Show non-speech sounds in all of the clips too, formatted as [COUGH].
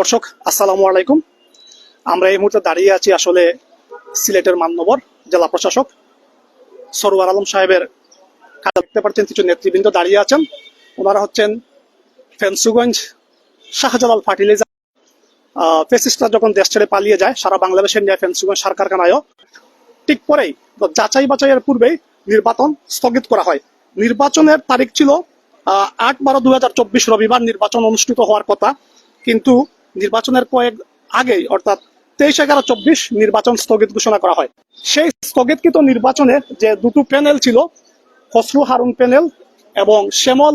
দর্শক, আসসালামু আলাইকুম। আমরা এই মুহূর্তে দাঁড়িয়ে আছি আসলে সিলেটের মান্যবর জেলা প্রশাসক সরোয়ার আলম সাহেবের দেখতে পাচ্ছেন কিছু নেতৃবৃন্দ দাঁড়িয়ে আছেন। ওনারা হচ্ছেন ফেন্সুগঞ্জ শাহজালাল ফার্টিলাইজার। ফেসিস্টরা যখন দেশ ছেড়ে পালিয়ে যায়, সারা বাংলাদেশের নিয়ে ফেন্সুগঞ্জ সার কারখানায়ও ঠিক পরেই যাচাই বাছাইয়ের পূর্বেই নির্বাচন স্থগিত করা হয়। নির্বাচনের তারিখ ছিল আট বারো চব্বিশ রবিবার নির্বাচন অনুষ্ঠিত হওয়ার কথা। কিন্তু নির্বাচনের কয়েক আগেই, অর্থাৎ তেইশ এগারো চব্বিশ নির্বাচন স্থগিত ঘোষণা করা হয়। সেই স্থগিতকৃত নির্বাচনে যে দুটো প্যানেল ছিল, খসরু হারুন প্যানেল এবং শ্যামল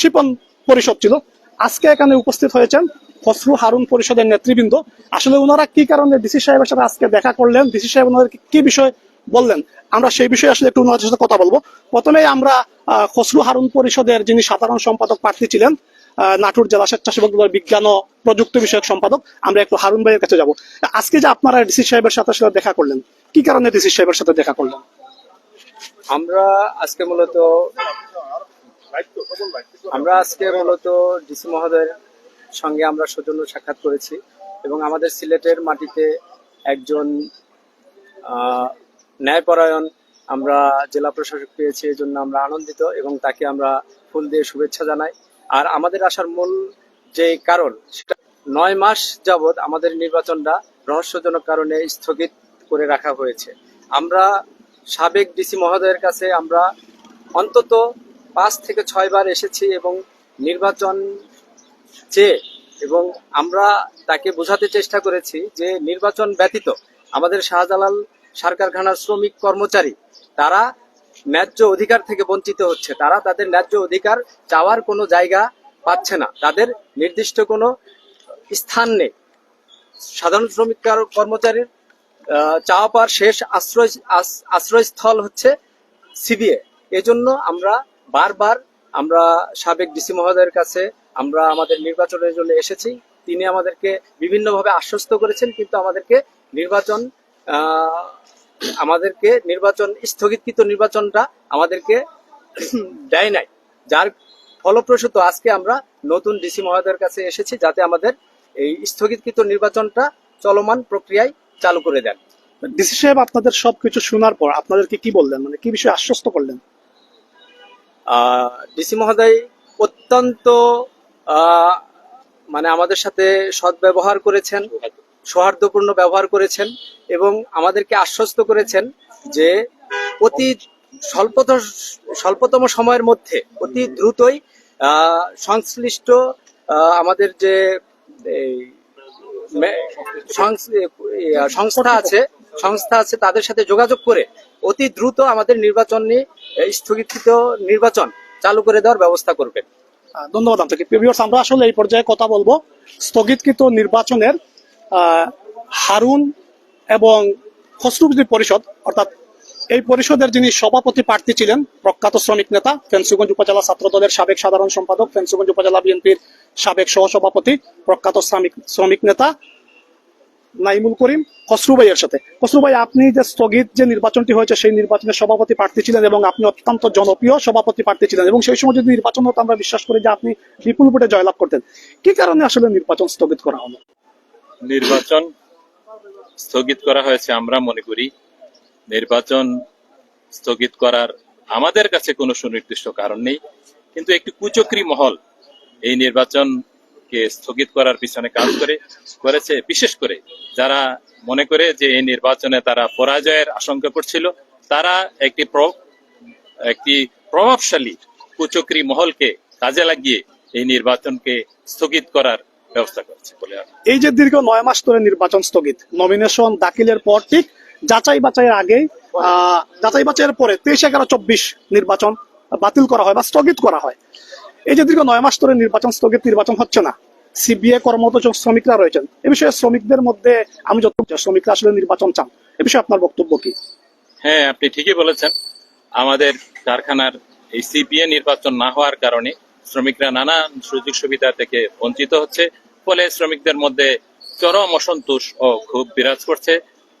শিপন পরিষদ ছিল, আজকে এখানে উপস্থিত হয়েছেন খসরু হারুন পরিষদের নেতৃবৃন্দ। আসলে ওনারা কি কারণে ডিসি সাহেবের সাথে আজকে দেখা করলেন? ডিসি সাহেব ওনাদেরকে কি বিষয় বললেন। আমরা সেই বিষয়ে আসলে একটু ওনাদের সাথে কথা বলব। প্রথমে আমরা খসরু হারুন পরিষদের যিনি সাধারণ সম্পাদক প্রার্থী ছিলেন নাটোর জেলা স্বেচ্ছাসেবক দলের বিজ্ঞান ও প্রযুক্তি বিষয়ক সম্পাদক, আমরা একটু হারুন ভাইয়ের কাছে যাব। আজকে যে আপনারা ডিসি সাহেবের সাথে আসলে দেখা করলেন, কি কারণে ডিসি সাহেবের সাথে দেখা করলেন? আমরা আজকে মূলত, আমরা আজকে মূলত ডিসি মহোদয়ের সঙ্গে আমরা সৌজন্য সাক্ষাৎ করেছি এবং আমাদের সিলেটের মাটিতে একজন ন্যায়পরায়ণ আমরা জেলা প্রশাসক পেয়েছি, এই জন্য আমরা আনন্দিত এবং তাকে আমরা ফুল দিয়ে শুভেচ্ছা জানাই। আর আমাদের আসার মূল যে কারণ, সেটা নয় মাস যাবৎ আমাদের নির্বাচনটা রহস্যজনক কারণে স্থগিত করে রাখা হয়েছে। আমরা সাবেক ডিসি মহোদয়ের কাছে আমরা অন্তত পাঁচ থেকে ছয় বার এসেছি এবং নির্বাচন চেয়ে এবং আমরা তাকে বোঝাতে চেষ্টা করেছি যে নির্বাচন ব্যতীত আমাদের শাহজালাল সার কারখানার শ্রমিক কর্মচারী, তারা ন্যায্য অধিকার থেকে বঞ্চিত হচ্ছে। তারা তাদের ন্যায্য অধিকার চাওয়ার কোনো জায়গা পাচ্ছে না। তাদের নির্দিষ্ট কোনো স্থান নেই। সাধারণ শ্রমিক কার- কর্মচারীর চাওয়া পাওয়ার শেষ আশ্রয় আশ্রয়স্থল হচ্ছে সিবিএ এজন্য আমরা বারবার আমরা সাবেক ডিসি মহোদয়ের কাছে আমরা আমাদের নির্বাচনের জন্য এসেছি। তিনি আমাদেরকে বিভিন্নভাবে আশ্বস্ত করেছেন, কিন্তু আমাদেরকে নির্বাচন আমাদেরকে নির্বাচন স্থগিতকৃত নির্বাচনটা আমাদেরকে [CLEARS THROAT] দেয় নাই। যার ফলপ্রসূত আজকে আমরা নতুন ডিসি মহোদয়ের কাছে এসেছি যাতে আমাদের এই স্থগিতকৃত নির্বাচনটা চলমান প্রক্রিয়ায় চালু করে দেন। ডিসি সাহেব আপনাদের সবকিছু শোনার পর আপনাদেরকে কি বললেন? মানে কি বিষয়ে আশ্বস্ত করলেন? ডিসি মহোদয় অত্যন্ত আহ, মানে আমাদের সাথে সদ্ব্যবহার করেছেন। সৌহার্দ্যপূর্ণ ব্যবহার করেছেন এবং আমাদেরকে আশ্বস্ত করেছেন যে অতি স্বল্পত স্বল্পতম সময়ের মধ্যে অতি দ্রুতই সংশ্লিষ্ট আমাদের যে সংস্থা আছে সংস্থা আছে তাদের সাথে যোগাযোগ করে অতি দ্রুত আমাদের নির্বাচন নিয়ে এ, স্থগিতকৃত নির্বাচন চালু করে দেওয়ার ব্যবস্থা করবেন। ধন্যবাদ আপনাকে। আমরা আসলে এই পর্যায়ে কথা বলব। স্থগিতকৃত নির্বাচনের হারুন এবং খসরুবদি পরিষদ, অর্থাৎ এই পরিষদের যিনি সভাপতি প্রার্থী ছিলেন, প্রখ্যাত শ্রমিক নেতা, ফেন্সুগঞ্জ উপজেলা ছাত্র দলের সাবেক সাধারণ সম্পাদক, ফেন্সুগঞ্জ উপজেলা বিএনপির সাবেক সহসভাপতি, প্রখ্যাত শ্রমিক শ্রমিক নেতা নাইমুল করিম খসরু ভাইয়ের সাথে। খসরু ভাই, আপনি যে স্থগিত যে নির্বাচনটি হয়েছে, সেই নির্বাচনের সভাপতি প্রার্থী ছিলেন এবং আপনি অত্যন্ত জনপ্রিয় সভাপতি প্রার্থী ছিলেন এবং সেই সময় যদি নির্বাচন হতো, আমরা বিশ্বাস করি যে আপনি বিপুল ভোটে জয়লাভ করতেন। কি কারণে আসলে নির্বাচন স্থগিত করা হলো? নির্বাচন স্থগিত করা হয়েছে আমরা মনে করি। নির্বাচন স্থগিত করার আমাদের কাছে কোনো সুনির্দিষ্ট কারণ নেই। কিন্তু একটি কুচক্রী মহল এই নির্বাচনকে স্থগিত করার পিছনে কাজ করে, করেছে, বিশেষ করে যারা মনে করে যে এই নির্বাচনে তারা পরাজয়ের আশঙ্কা করছিল, তারা একটি একটি প্রভাবশালী কুচক্রী মহলকে কাজে লাগিয়ে এই নির্বাচনকে স্থগিত করার ব্যবস্থা করছে বলে এই যে দীর্ঘ নয় মাস ধরে নির্বাচন স্থগিত নমিনেশন দাখিলের পর ঠিক যাচাই বাছাইয়ের আগে যাচাই বাছাইয়ের পরে তেইশ এগারো চব্বিশ নির্বাচন বাতিল করা হয় বা স্থগিত করা হয়। এই যে দীর্ঘ নয় মাস ধরে নির্বাচন স্থগিত নির্বাচন হচ্ছে না। সিবিএ কর্মরত শ্রমিকরা রয়েছেন এ বিষয়ে শ্রমিকদের মধ্যে আমি যত শ্রমিকরা আসলে নির্বাচন চান। এ বিষয়ে আপনার বক্তব্য কি? হ্যাঁ আপনি ঠিকই বলেছেন। আমাদের কারখানার এই সিপিএ নির্বাচন না হওয়ার কারণে শ্রমিকরা নানান সুযোগ সুবিধা থেকে বঞ্চিত হচ্ছে। ফলে শ্রমিকদের মধ্যে চরম অসন্তোষ ও ক্ষোভ বিরাজ করছে।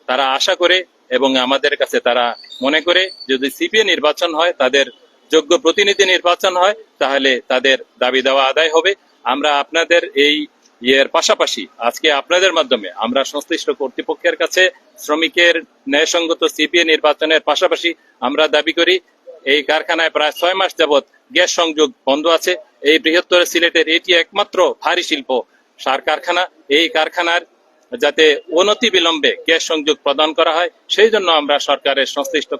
তারা আশা করে এবং আমাদের কাছে তারা মনে করে, যদি সিপিএ নির্বাচন হয়, তাদের যোগ্য প্রতিনিধি নির্বাচন হয়, তাহলে তাদের দাবি দেওয়া আদায় হবে। আমরা আপনাদের এই ইয়ের পাশাপাশি, আজকে আপনাদের মাধ্যমে আমরা সংশ্লিষ্ট কর্তৃপক্ষের কাছে শ্রমিকের ন্যায়সঙ্গত সিপিএ নির্বাচনের পাশাপাশি আমরা দাবি করি, এই কারখানায় প্রায় ছয় মাস যাবৎ গ্যাস সংযোগ বন্ধ আছে। এই বৃহত্তর সিলেটের এটি একমাত্র ভারী শিল্প। সার কারখানা, এই কারখানার যাতে অনতি বিলম্বে গ্যাস সংযোগ প্রদান করা হয়, সেই জন্য আমরা সরকারের সংশ্লিষ্ট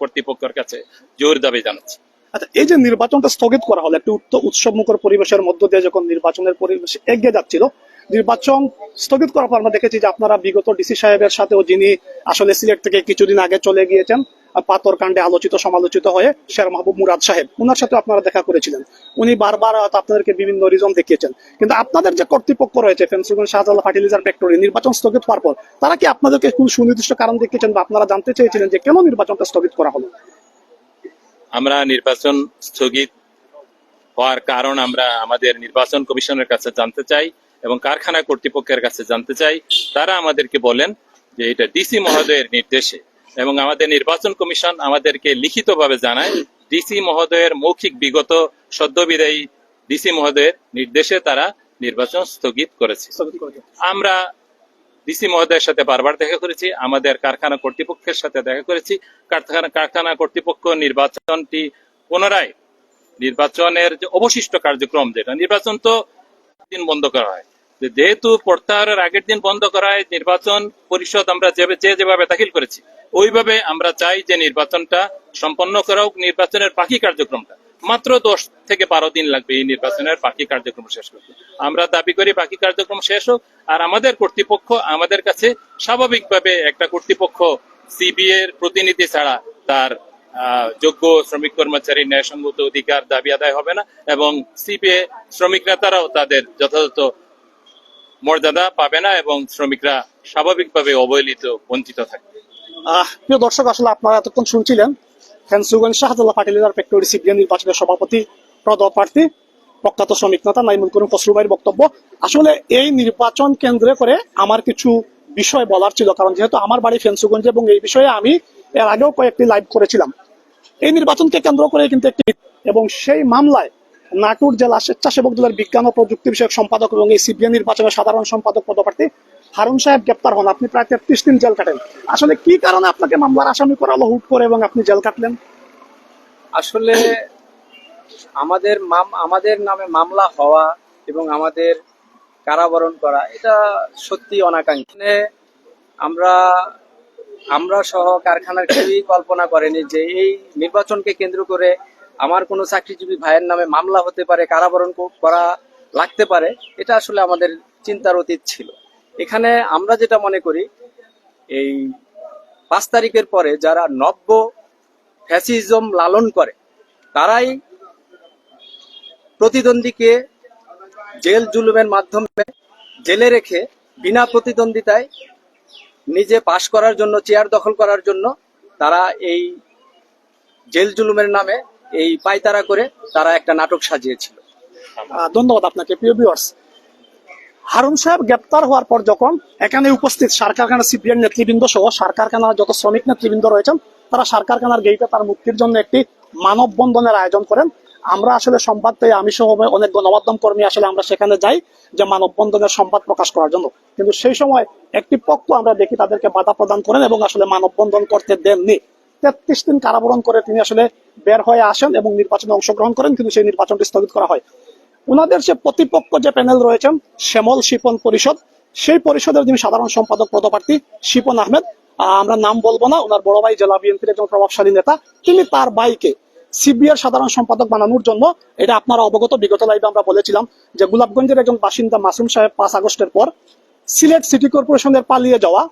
কর্তৃপক্ষের কাছে জোর দাবি জানাচ্ছি। আচ্ছা এই যে নির্বাচনটা স্থগিত করা হলো, একটি উত্ত, উৎসবমুখর পরিবেশের মধ্য দিয়ে যখন নির্বাচনের পরিবেশ এগিয়ে যাচ্ছিল, নির্বাচন স্থগিত করার পর আমরা দেখেছি যে আপনারা বিগত ডিসি সাহেবের সাথেও যিনি আসলে সিলেট থেকে কিছুদিন আগে চলে গিয়েছেন পাথর কাণ্ডে আলোচিত, সমালোচিত হয়ে শের মাহবুব মুরাদ সাহেব ওনার সাথে আপনারা দেখা করেছিলেন। উনি বারবার আপনাদেরকে বিভিন্ন রিজন দেখিয়েছেন। কিন্তু আপনাদের যে কর্তৃপক্ষ রয়েছে ফেন্সুগন শাহজালাল ফার্টিলাইজার ফ্যাক্টরি নির্বাচন স্থগিত হওয়ার পর, তারা কি আপনাদেরকে কোন সুনির্দিষ্ট কারণ দেখিয়েছেন বা আপনারা জানতে চেয়েছিলেন যে কেন নির্বাচনটা স্থগিত করা হলো? আমরা নির্বাচন স্থগিত হওয়ার কারণ আমরা আমাদের নির্বাচন কমিশনের কাছে জানতে চাই এবং কারখানা কর্তৃপক্ষের কাছে জানতে চাই। তারা আমাদেরকে বলেন যে এটা ডিসি মহোদয়ের নির্দেশে এবং আমাদের নির্বাচন কমিশন আমাদেরকে লিখিতভাবে জানায় ডিসি মহোদয়ের মৌখিক বিগত সদ্যবিদায়ী ডিসি মহোদয়ের নির্দেশে তারা নির্বাচন স্থগিত করেছে। আমরা ডিসি মহোদয়ের সাথে বারবার দেখা করেছি আমাদের কারখানা কর্তৃপক্ষের সাথে দেখা করেছি। কারখানা কারখানা কর্তৃপক্ষ নির্বাচনটি পুনরায় নির্বাচনের যে অবশিষ্ট কার্যক্রম যেটা নির্বাচন তো দিন বন্ধ করা হয়। যেহেতু প্রত্যাহারের আগের দিন বন্ধ করা হয়, নির্বাচন পরিষদ আমরা যে যেভাবে দাখিল করেছি, ওইভাবে আমরা চাই যে নির্বাচনটা সম্পন্ন করা হোক, নির্বাচনের বাকি কার্যক্রমটা। মাত্র দশ থেকে বারো দিন লাগবে এই নির্বাচনের বাকি কার্যক্রম শেষ করতে। আমরা দাবি করি বাকি কার্যক্রম শেষ হোক, আর আমাদের কর্তৃপক্ষ আমাদের কাছে স্বাভাবিকভাবে একটা কর্তৃপক্ষ সিবিএ এর প্রতিনিধি ছাড়া তার যোগ্য শ্রমিক কর্মচারী ন্যায়সঙ্গত অধিকার দাবি আদায় হবে না, এবং সিপিএ শ্রমিক নেতারাও তাদের যথাযথ মর্যাদা পাবে না এবং শ্রমিকরা স্বাভাবিকভাবে অবহেলিত, বঞ্চিত থাকবে। প্রিয় দর্শক, আসলে আপনারা এতক্ষণ শুনছিলেন Fenchuganj Shahjalal fertilizer factory CPM নির্বাচনের সভাপতি পদপ্রার্থী প্রখ্যাত শ্রমিক নেতা নাইমুল করিম ফসলু ভাইয়ের বক্তব্য। আসলে এই নির্বাচন কেন্দ্রে করে আমার কিছু বিষয় বলার ছিল, কারণ যেহেতু আমার বাড়ি ফেন্সুগঞ্জ এবং এই বিষয়ে আমি এর আগেও কয়েকটি লাইভ করেছিলাম। এই নির্বাচনকে কেন্দ্র করে কিন্তু একটি এবং সেই মামলায় নাটোর জেলা স্বেচ্ছাসেবক দলের বিজ্ঞান ও প্রযুক্তি বিষয়ক সম্পাদক এবং এই সিপিএম নির্বাচনে সাধারণ সম্পাদক পদপ্রার্থী হারুন সাহেব গ্রেপ্তার হন। আপনি প্রায় তেত্রিশ দিন জেল কাটেন। আসলে কি কারণে আপনাকে মামলার আসামি করা হলো, হুট করে, এবং আপনি জেল কাটলেন? আসলে আমাদের মাম, আমাদের নামে মামলা হওয়া এবং আমাদের কারাবরণ করা, এটা সত্যি অনাকাঙ্ক্ষিত। আমরা আমরা সহ কারখানার কেউই কল্পনা করেনি যে এই নির্বাচনকে কেন্দ্র করে আমার কোনো চাকরিজীবী ভাইয়ের নামে মামলা হতে পারে, কারাবরণ করা লাগতে পারে, এটা আসলে আমাদের চিন্তার অতীত ছিল। এখানে আমরা যেটা মনে করি, এই পাঁচ তারিখের পরে যারা নব্য ফ্যাসিজম লালন করে, তারাই প্রতিদ্বন্দ্বীকে জেল জুলুমের মাধ্যমে জেলে রেখে বিনা প্রতিদ্বন্দ্বিতায় নিজে পাশ করার জন্য, চেয়ার দখল করার জন্য তারা এই জেল জুলুমের নামে এই পায়তারা করে তারা একটা নাটক সাজিয়েছিল। ধন্যবাদ আপনাকে, প্রিয় ভিউয়ার্স হারুন সাহেব গ্রেপ্তার হওয়ার পর যখন এখানে উপস্থিত সার কারখানা সিপিএম নেতৃবৃন্দ সহ সার কারখানার যত শ্রমিক নেতৃবৃন্দ রয়েছেন, তারা সার কারখানার গেইটে তার মুক্তির জন্য একটি মানববন্ধনের আয়োজন করেন। আমরা আসলে সংবাদ পেয়ে আমি সহ অনেক গণমাধ্যম কর্মী আসলে আমরা সেখানে যাই যে মানববন্ধনের সংবাদ প্রকাশ করার জন্য। কিন্তু সেই সময় একটি পক্ষ আমরা দেখি তাদেরকে বাধা প্রদান করেন এবং আসলে মানববন্ধন করতে দেননি। তেত্রিশ দিন কারাবরণ করে তিনি আসলে বের হয়ে আসেন এবং নির্বাচনে অংশগ্রহণ করেন, কিন্তু সেই নির্বাচনটি স্থগিত করা হয়। ওনাদের যে প্রতিপক্ষ যে প্যানেল রয়েছেন, শ্যামল শিপন পরিষদ, সেই পরিষদের যিনি সাধারণ সম্পাদক পদপ্রার্থী শিপন আহমেদ আমরা নাম বলব না ওনার বড় ভাই জেলা বিএনপির একজন প্রভাবশালী নেতা, তিনি তার বাইকে সিবিআর সাধারণ সম্পাদক বানানোর জন্য, এটা আপনারা অবগত, বিগত লাইভে আমরা বলেছিলাম যে গোলাপগঞ্জের একজন বাসিন্দা মাসুম সাহেব পাঁচ আগস্টের পর সিলেট সিটি কর্পোরেশনের পালিয়ে যাওয়া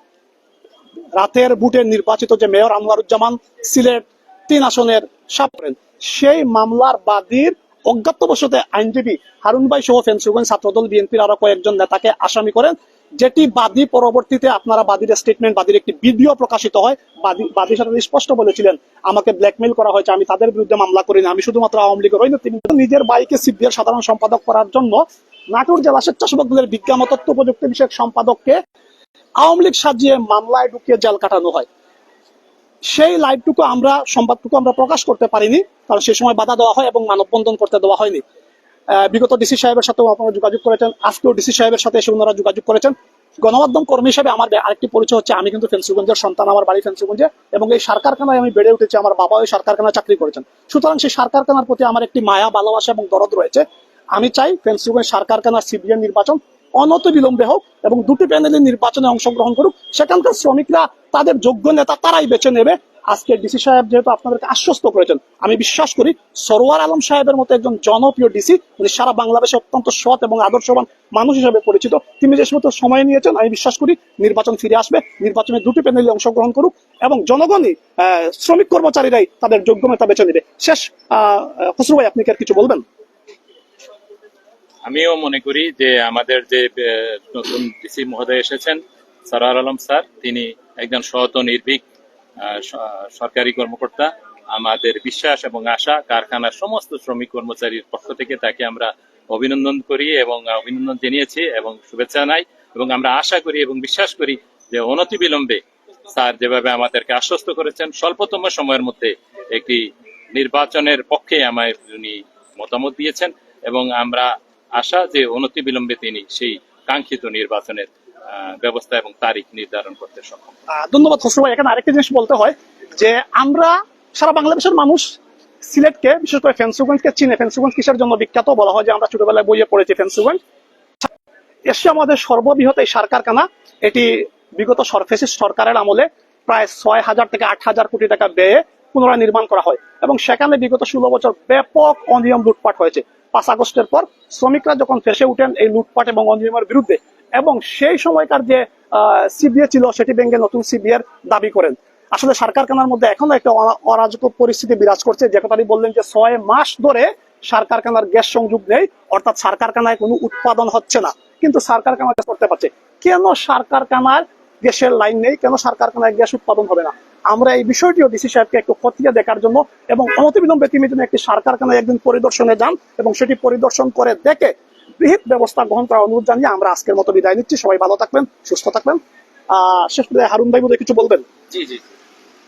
রাতের বুটের নির্বাচিত যে মেয়র আনোয়ারুজ্জামান, সিলেট তিন আসনের সাপ সেই মামলার বাদীর অজ্ঞাতবশতে আইনজীবী হারুন ভাই সহ ফেন্সুগঞ্জ ছাত্রদল বিএনপির আরও কয়েকজন নেতাকে আসামি করেন, যেটি বাদী পরবর্তীতে আপনারা বাদীর স্টেটমেন্ট বাদীর একটি ভিডিও প্রকাশিত হয়। বাদী বাদী সাথে স্পষ্ট বলেছিলেন, আমাকে ব্ল্যাকমেইল করা হয়েছে, আমি তাদের বিরুদ্ধে মামলা করিনি, আমি শুধুমাত্র আওয়ামী লীগের হই তিনি নিজের বাইকে সিবিআর সাধারণ সম্পাদক করার জন্য নাটোর জেলা স্বেচ্ছাসেবক দলের বিজ্ঞান তথ্য প্রযুক্তি বিষয়ক সম্পাদককে আওয়ামী লীগ সাজিয়ে মামলায় ঢুকিয়ে জেল কাটানো হয়। সেই লাইভটুকু আমরা, সংবাদটুকু আমরা প্রকাশ করতে পারিনি, কারণ সে সময় বাধা দেওয়া হয় এবং মানববন্ধন করতে দেওয়া হয়নি। বিগত ডিসি সাহেবের সাথেও আপনারা যোগাযোগ করেছেন, আজকেও ডিসি সাহেবের সাথে এসে ওনারা যোগাযোগ করেছেন। গণমাধ্যম কর্মী হিসেবে আমার আরেকটি পরিচয় হচ্ছে, আমি কিন্তু ফেন্সুগঞ্জের সন্তান, আমার বাড়ি ফেন্সুগঞ্জে, এবং এই সার কারখানায় আমি বেড়ে উঠেছি, আমার বাবা ওই সার কারখানায় চাকরি করেছেন। সুতরাং সেই সার কারখানার প্রতি আমার একটি মায়া, ভালোবাসা এবং দরদ রয়েছে। আমি চাই ফেন্সুগঞ্জ সার কারখানার সিবিএন নির্বাচন অনত বিলম্বে হোক এবং দুটি প্যানেলের নির্বাচনে অংশগ্রহণ করুক, সেখানকার শ্রমিকরা, তাদের যোগ্য নেতা তারাই বেছে নেবে। আজকে ডিসি সাহেব যেহেতু আপনাদেরকে আশ্বস্ত করেছেন, আমি বিশ্বাস করি সরোয়ার আলম সাহেবের মতো একজন জনপ্রিয় ডিসি, উনি সারা বাংলাদেশে অত্যন্ত সৎ এবং আদর্শবান মানুষ হিসেবে পরিচিত। তিনি যে সমস্ত সময় নিয়েছেন, আমি বিশ্বাস করি নির্বাচন ফিরে আসবে, নির্বাচনে দুটি প্যানেলে অংশগ্রহণ করুক এবং জনগণই শ্রমিক কর্মচারীরাই তাদের যোগ্য নেতা বেছে নেবে। শেষ খসরু ভাই, আপনি কি আর কিছু বলবেন? আমিও মনে করি যে আমাদের যে নতুন ডিসি মহোদয় এসেছেন, সরার আলম স্যার, তিনি একজন ও নির্ভীক সরকারি কর্মকর্তা। আমাদের বিশ্বাস এবং আশা কারখানার সমস্ত শ্রমিক কর্মচারীর পক্ষ থেকে তাকে আমরা অভিনন্দন করি এবং অভিনন্দন জানিয়েছি এবং শুভেচ্ছা জানাই এবং আমরা আশা করি এবং বিশ্বাস করি যে অনতিবিলম্বে স্যার যেভাবে আমাদেরকে আশ্বস্ত করেছেন, স্বল্পতম সময়ের মধ্যে একটি নির্বাচনের পক্ষে আমায় উনি মতামত দিয়েছেন এবং আমরা আশা যে অনতিবিলম্বে তিনি সেই কাঙ্ক্ষিত নির্বাচনের ব্যবস্থা এবং তারিখ নির্ধারণ করতে সক্ষম ধন্যবাদ খসরু ভাই। এখানে আরেকটা জিনিস বলতে হয় যে আমরা সারা বাংলাদেশের মানুষ সিলেটকে, বিশেষ করে ফেন্সুগঞ্জকে চিনে। ফেন্সুগঞ্জ কিসের জন্য বিখ্যাত? বলা হয় যে আমরা ছোটবেলায় বইয়ে পড়েছি ফেন্সুগঞ্জ এশিয়া আমাদের সর্ববৃহৎ এই সার কারখানা এটি বিগত সরফেসিস সরকারের আমলে প্রায় ছয় হাজার থেকে আট হাজার কোটি টাকা ব্যয়ে পুনরায় নির্মাণ করা হয় এবং সেখানে বিগত ষোলো বছর ব্যাপক অনিয়ম লুটপাট হয়েছে। পাঁচ আগস্টের পর শ্রমিকরা যখন ফেসে উঠেন এই লুটপাট এবং অনিয়মের বিরুদ্ধে, এবং সেই সময়কার যে সিবিএ ছিল সেটি ভেঙে নতুন সিবিএর দাবি করেন। আসলে সার মধ্যে এখনও একটা অরাজক পরিস্থিতি বিরাজ করছে। যে কথাটি বললেন যে ছয় মাস ধরে সার কারখানার গ্যাস সংযোগ নেই, অর্থাৎ সার কারখানায় কোনো উৎপাদন হচ্ছে না। কিন্তু সার কারখানা করতে পারছে। কেন সার কারখানার গ্যাসের লাইন নেই? কেন সার কারখানায় গ্যাস উৎপাদন হবে না? আমরা এই বিষয়টিও ডিসি সাহেবকে একটু খতিয়ে দেখার জন্য এবং অনতিবিলম্বে তিনি যেন একটি সার কারখানায় একদিন পরিদর্শনে যান এবং সেটি পরিদর্শন করে দেখে বৃহৎ ব্যবস্থা গ্রহণ করার অনুরোধ জানিয়ে আমরা আজকের মতো বিদায় নিচ্ছি। সবাই ভালো থাকবেন, সুস্থ থাকবেন। শেষ করে হারুন ভাই, বোধহয় কিছু বলবেন? জি জি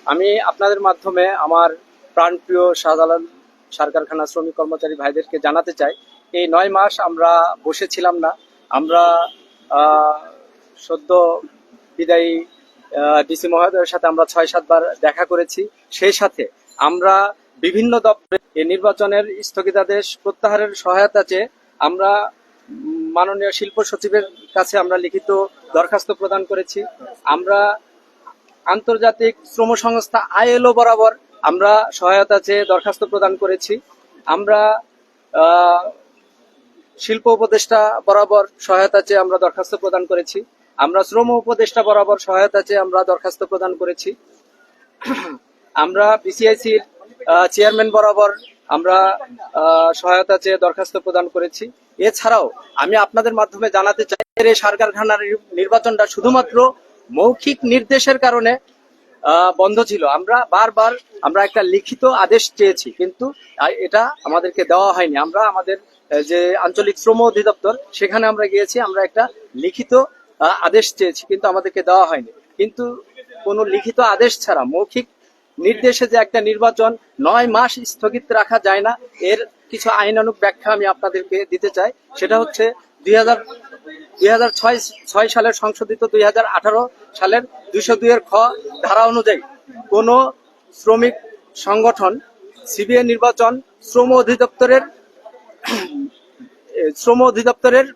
আমি আপনাদের মাধ্যমে আমার প্রাণপ্রিয় শাহজালাল সার কারখানা শ্রমিক কর্মচারী ভাইদেরকে জানাতে চাই, এই নয় মাস আমরা বসেছিলাম না। আমরা সদ্য বিদায়ী ডিসি মহোদয়ের সাথে আমরা ছয় সাতবার দেখা করেছি। সেই সাথে আমরা বিভিন্ন দপ্তরে এই নির্বাচনের স্থগিতাদেশ প্রত্যাহারের সহায়তা চেয়ে আমরা মাননীয় শিল্প সচিবের কাছে আমরা লিখিত দরখাস্ত প্রদান করেছি। আমরা আন্তর্জাতিক শ্রম সংস্থা আইএলও বরাবর আমরা সহায়তা চেয়ে দরখাস্ত প্রদান করেছি। আমরা শিল্প উপদেষ্টা বরাবর সহায়তা চেয়ে আমরা দরখাস্ত প্রদান করেছি। আমরা শ্রম উপদেষ্টা বরাবর সহায়তা চেয়ে আমরা দরখাস্ত প্রদান করেছি। আমরা বিসিআইসির চেয়ারম্যান বরাবর আমরা সহায়তা চেয়ে দরখাস্ত প্রদান করেছি। এছাড়াও আমি আপনাদের মাধ্যমে জানাতে চাই এই সার কারখানার নির্বাচনটা শুধুমাত্র মৌখিক নির্দেশের কারণে বন্ধ ছিল। আমরা বারবার আমরা একটা লিখিত আদেশ চেয়েছি, কিন্তু এটা আমাদেরকে দেওয়া হয়নি। আমরা আমাদের যে আঞ্চলিক শ্রম অধিদপ্তর, সেখানে আমরা গিয়েছি, আমরা একটা লিখিত আদেশ চেয়েছি, কিন্তু আমাদেরকে দেওয়া হয়নি। কিন্তু কোনো লিখিত আদেশ ছাড়া, মৌখিক নির্দেশে যে একটা নির্বাচন নয় মাস স্থগিত রাখা যায় না, এর কিছু আইনানুক ব্যাখ্যা আমি আপনাদেরকে দিতে চাই। সেটা হচ্ছে দুই দুই সালের সংশোধিত দুই হাজার আঠারো সালের দুইশো দুইয়ের খ ধারা অনুযায়ী কোন শ্রমিক সংগঠন, সিবিআই নির্বাচন শ্রম অধিদপ্তরের শ্রম অধিদপ্তরের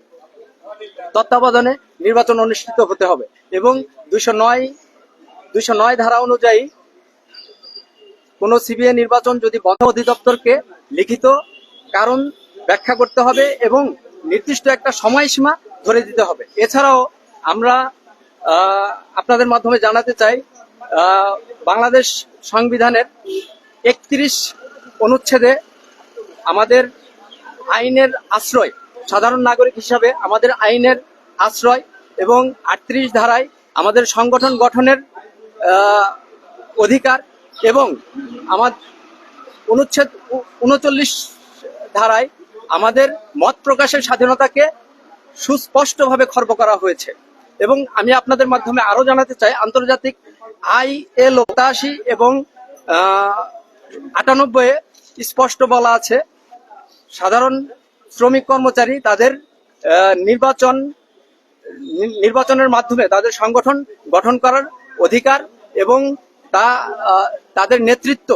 তত্ত্বাবধানে নির্বাচন অনুষ্ঠিত হতে হবে। এবং দুইশো নয় দুইশো নয় ধারা অনুযায়ী কোন সিবিআই নির্বাচন যদি বন্ধ অধিদপ্তরকে লিখিত কারণ ব্যাখ্যা করতে হবে এবং নির্দিষ্ট একটা সময়সীমা ধরে দিতে হবে। এছাড়াও আমরা আপনাদের মাধ্যমে জানাতে চাই বাংলাদেশ সংবিধানের একত্রিশ অনুচ্ছেদে আমাদের আইনের আশ্রয়, সাধারণ নাগরিক হিসাবে আমাদের আইনের আশ্রয় এবং আটত্রিশ ধারায় আমাদের সংগঠন গঠনের অধিকার এবং আমার অনুচ্ছেদ উনচল্লিশ ধারায় আমাদের মত প্রকাশের স্বাধীনতাকে সুস্পষ্টভাবে খর্ব করা হয়েছে। এবং আমি আপনাদের মাধ্যমে আরও জানাতে চাই, আন্তর্জাতিক আই এল পঁচাশি এবং আটানব্বই স্পষ্ট বলা আছে, সাধারণ শ্রমিক কর্মচারী তাদের নির্বাচন নির্বাচনের মাধ্যমে তাদের সংগঠন গঠন করার অধিকার এবং তা তাদের নেতৃত্ব